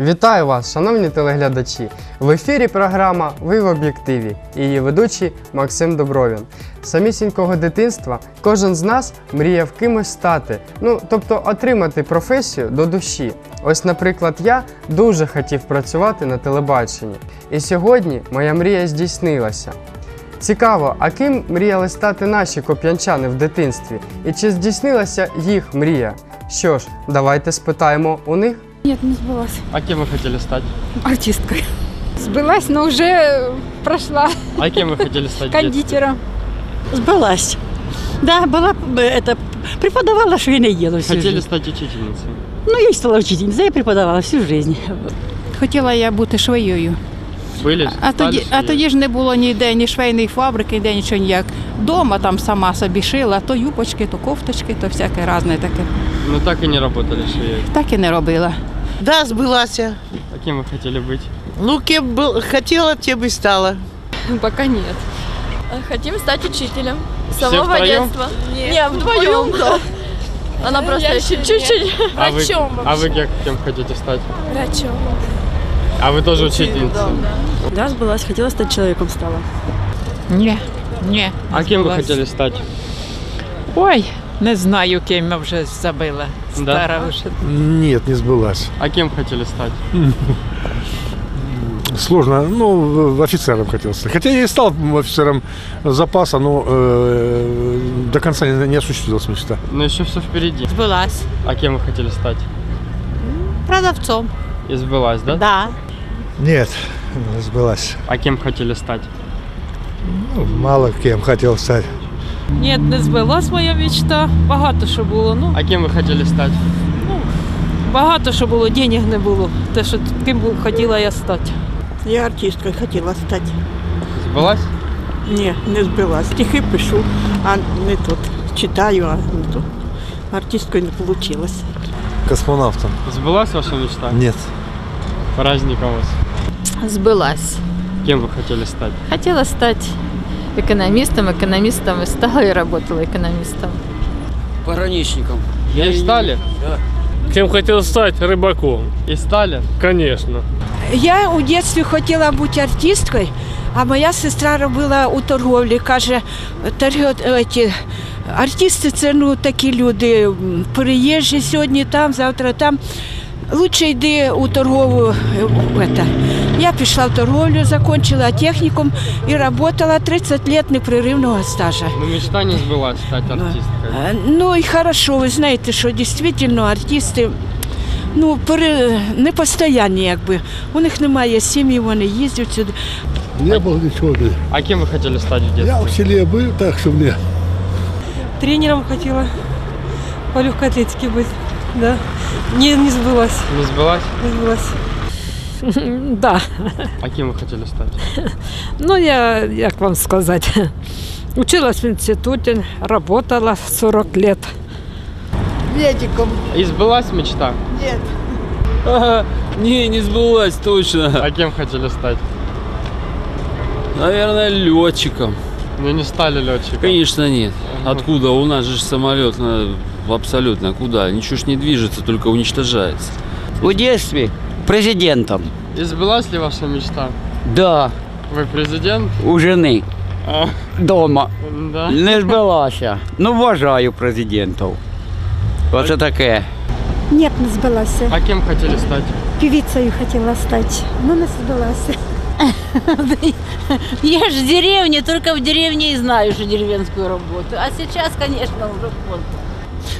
Вітаю вас, шановні телеглядачі! В ефірі програма Ви в об'єктиві і її ведучий Максим Добровін. Самісінького дитинства кожен з нас мріяв кимось стати, ну тобто отримати професію до душі. Ось, наприклад, я дуже хотів працювати на телебаченні. І сьогодні моя мрія здійснилася. Цікаво, а ким мріяли стати наші коп'янчани в дитинстві? І чи здійснилася їх мрія? Що ж, давайте спитаємо у них. Нет, не сбылась. А кем вы хотели стать? Артисткой. Сбылась, но уже прошла А кем вы хотели стать? кондитером. Сбылась. Да, была э, это преподавала швейное дело всю Хотели жизнь. стать учительницей? Ну, я и стала учительницей, я преподавала всю жизнь. Хотіла я бути швеєю. Были? А стали тоді, а швеей? тоді ж не було ніде ні швейної фабрики, ніде нічого ніяк. Дома там сама собі шила, то юбочки, то кофточки, то всяке разне таке. Ну так и не работали швеей. Так і не робила. Да, сбылась. А кем вы хотели быть? Ну, кем был, хотела, тем и стала. Пока нет. Хотим стать учителем. С Все самого втроем? детства. Не, вдвоем, да. Она просто еще чуть-чуть. А вы, а вы кем, кем хотите стать? Врачом. А вы тоже учительница? Да, сбылась, хотела стать человеком стала. Ні, ні. А кем вы хотели стать? Ой, не знаю, ким я вже забила. Да? Стара вже. Нет, не сбылась. А кем хотели стать? Сложно. Ну, офицером хотел стать. Хотя я и стал офицером запаса, но э, до конца не, не осуществилась мечта. Но еще все впереди. Збилась. А кем вы хотели стать? Продавцом. И сбылась, да? Да. Нет, не сбылась. А кем хотели стать? Ну, мало кем хотел стать. Ні, не збилась моя мечта. Багато що було. Ну, А кем вы хотели стать? багато що було, денег не було. Те, що ким хотіла я стати. Я артисткой хотела стать. Сбылась? Не, не сбылась. Стихи пишу, а не тут. Читаю, а не тут. Артисткой не получилось. Космонавтом. Сбылась ваша мечта? Нет. Праздник у вас. Сбылась. Кем вы хотели стать? Хотела стать экономистом, экономистом и стала и работала экономистом. Пограничником. И стали? Кем хотел стать? Рыбаком. И стали? Конечно. Я у дитинстві хотіла бути артисткою, а моя сестра робила у торговлі. Каже, «Торг- ті, артисти це ну, такі люди, м, приїжджі сьогодні там, завтра там. Лучше йди у торгову. е, в это. Я пішла в торговлю, закончила технікум і працювала 30 років непреривного стажу. Но мечта не сбылась стать артисткой. Е, Ну і хорошо, ви знаєте, що дійсно артисти ну, пере... не постоянні, якби. У них немає сім'ї, вони їздять сюди. Не было ничего. А кем вы хотели стать в детстве? Я в селе был, так что мне Тренером хотіла по легкой атлетике бути. Да. Не, не збилась, Не сбылась? не збилась. Да. А кем вы хотели стать? Ну, я, як вам сказати, училась в інституті, работала 40 лет. И сбылась мечта? Не, не сбылась точно. А кем хотели стать? Наверное, летчиком. Ну не стали летчиком. Конечно, нет. Откуда? У нас же самолет на- абсолютно куда? Ничего ж не движется, только уничтожается. В детстве президентом. И сбылась ли ваша мечта? Да, Вы президент? у жены А, дома. да. Не збилася. Ну, вважаю президентів. Оце таке. Ні, не збилася. А кем хотели стать? Певицею хотіла стати, ну не збилася. Я же в деревне, только в деревне и знаю, что деревенскую работу. А сейчас, конечно, уже поздно.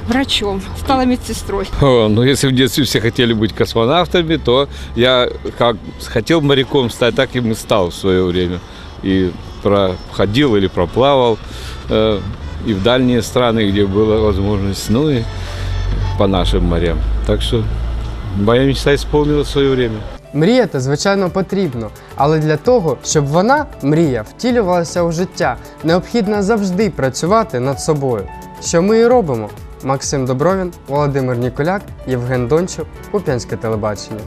Врачом, стала медсестрою. ну, если в детстве все хотели быть космонавтами, то я как хотел моряком стать, так им и стал в свое время. И проходил или проплавал э, и в дальние страны, где была возможность, ну и по нашим морям. Так что моя мечта исполнилась в свое время. Мріяти, звичайно, потрібно, але для того, щоб вона, мрія, втілювалася у життя, необхідно завжди працювати над собою. Що ми і робимо. Максим Добровін, Володимир Ніколяк, Євген Дончук, Куп'янське телебачення.